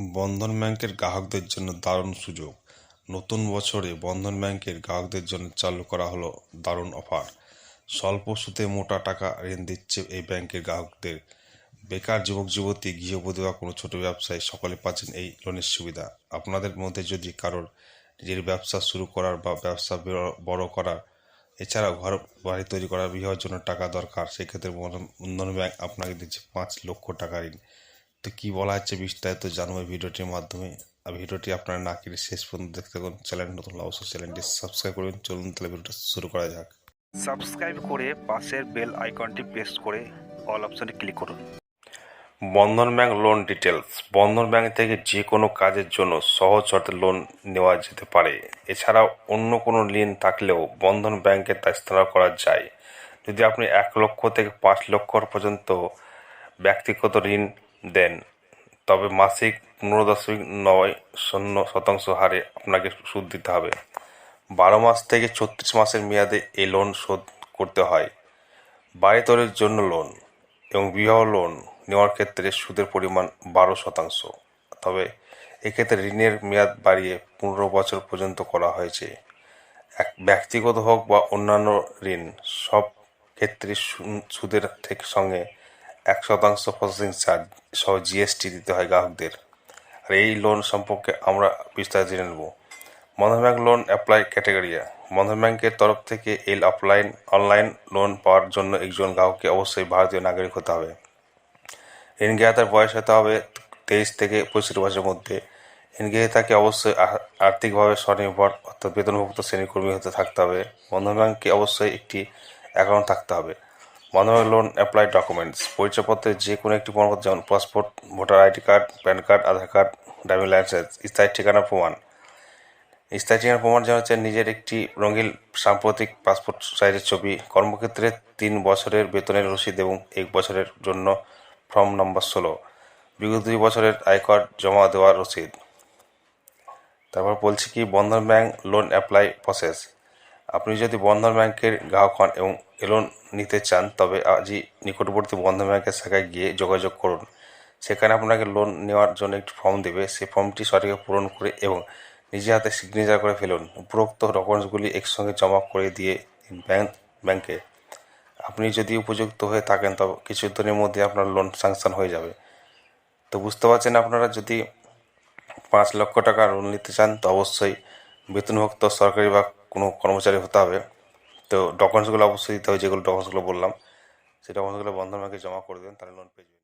বন্ধন ব্যাংকের গ্রাহকদের জন্য দারুণ সুযোগ। নতুন বছরে বন্ধন ব্যাংকের গ্রাহকদের জন্য চালু করা হলো দারুণ অফার। স্বল্প সুদে মোটা টাকা ঋণ দিচ্ছে এই ব্যাংকের গ্রাহকদের। বেকার যুবক, যুবতী গৃহবধূ বা কোনো ছোট ব্যবসায়ী সকলে পাচ্ছেন এই লোনের সুবিধা। আপনাদের মধ্যে যদি কারোর নিজের ব্যবসা শুরু করার বা ব্যবসা বড়- করার, এছাড়াও ঘর, বাড়ি তৈরি করার বিবাহের জন্য টাকা দরকার, সেক্ষেত্রে বন্ধন ব্যাংক আপনাকে দিচ্ছে পাঁচ লক্ষ টাকা ঋণ। তো কি বলা হচ্ছে বিস্তারিত জানব ভিডিওটির মাধ্যমে। আর ভিডিওটি আপনারা না কেটে শেষ পর্যন্ত দেখতে থাকুন। চ্যানেল নতুন অবশ্যই চ্যানেলটি সাবস্ক্রাইব করবেন। চলুন তাহলে ভিডিওটা শুরু করা যাক। সাবস্ক্রাইব করে পাশের বেল আইকনটি প্রেস করে অল অপশনে ক্লিক করুন। Bandhan bank loan details Bandhan bank থেকে যে কোনো কাজের জন্য সহজ শর্তে লোন নেওয়া যেতে পারে। এছাড়াও অন্য কোনো ঋণ থাকলেও বন্ধন ব্যাংকে তা স্থানান্তর করা যায়। যদি আপনি এক লক্ষ থেকে পাঁচ লক্ষ পর্যন্ত ব্যক্তিগত ঋণ দেন। তবে মাসিক পনেরো দশমিক নয় শূন্য শতাংশ হারে আপনাকে সুদ দিতে হবে। বারো মাস থেকে ছত্রিশ মাসের মেয়াদে এই লোন শোধ করতে হয়। বাড়ি তৈরির জন্য লোন এবং বিবাহ লোন নেওয়ার ক্ষেত্রে সুদের পরিমাণ বারো শতাংশ। তবে এক্ষেত্রে ঋণের মেয়াদ বাড়িয়ে পনেরো বছর পর্যন্ত করা হয়েছে। এক ব্যক্তিগত হোক বা অন্যান্য ঋণ, সব ক্ষেত্রে সুদের থেকে সঙ্গে এক শতাংশ প্রসেসিং চার্জ সহ জিএসটি দিতে হয় গ্রাহকদের। আর এই লোন সম্পর্কে আমরা বিস্তারিত জেনে নেব। বন্ধন ব্যাংক লোন অ্যাপ্লাই ক্যাটেগরিয়া বন্ধন ব্যাংকের তরফ থেকে এই অফলাইন অনলাইন লোন পাওয়ার জন্য একজন গ্রাহককে অবশ্যই ভারতীয় নাগরিক হতে হবে। ঋণ গ্রাহকের বয়স হতে হবে তেইশ থেকে পঁয়ষট্টি বছরের মধ্যে। ঋণ গ্রহীতাকে অবশ্যই আর্থিকভাবে স্বনির্ভর অর্থাৎ বেতনভুক্ত শ্রেণীকর্মী হতে থাকতে হবে। বন্ধন ব্যাংকে অবশ্যই একটি অ্যাকাউন্ট থাকতে হবে। Bandhan bank loan apply documents পরিচয়পত্রের যে কোনো একটি প্রমাণপত্র, যেমন passport voter ID card PAN card Aadhaar card driving licence স্থায়ী ঠিকানা প্রমাণ। স্থায়ী ঠিকানা প্রমাণ যেমন হচ্ছে নিজের একটি রঙিন সাম্প্রতিক পাসপোর্ট সাইজের ছবি, কর্মক্ষেত্রে তিন বছরের বেতনের রসিদ এবং এক বছরের জন্য ফর্ম নম্বর ষোলো, বিগত দুই বছরের আয়কর জমা দেওয়ার রসিদ। তারপর বলছি কি, Bandhan bank loan apply process আপনি যদি বন্ধন ব্যাংকের গ্রাহক হন এবং লোন নিতে চান, তবে আজই নিকটবর্তী বন্ধন ব্যাংকের শাখায় গিয়ে যোগাযোগ করুন। সেখানে আপনাকে লোন নেওয়ার জন্য একটি ফর্ম দেবে। সেই ফর্মটি সঠিক পূরণ করে এবং নিজে হাতে সিগনেচার করে ফেলুন। উপরোক্ত ডকুমেন্টসগুলি একসঙ্গে জমা করে দিয়ে ব্যাংক, ব্যাংকে। আপনি যদি উপযুক্ত হয়ে থাকেন, তবে কিছু দিনের মধ্যে আপনার লোন স্যাংশন হয়ে যাবে। তো বুঝতে পারছেন আপনারা, যদি পাঁচ লক্ষ টাকা লোন নিতে চান, তো অবশ্যই বেতনভুক্ত সরকারি বা কোনো কর্মচারী হতে হবে। তো ডকুমেন্টসগুলো অবশ্যই দিতে হবে, যেগুলো ডকুমেন্টসগুলো বললাম, সেই ডকুমেন্টসগুলো বন্ধন ব্যাংকে জমা করে দেবেন তাহলে লোন পেয়ে যাবেন।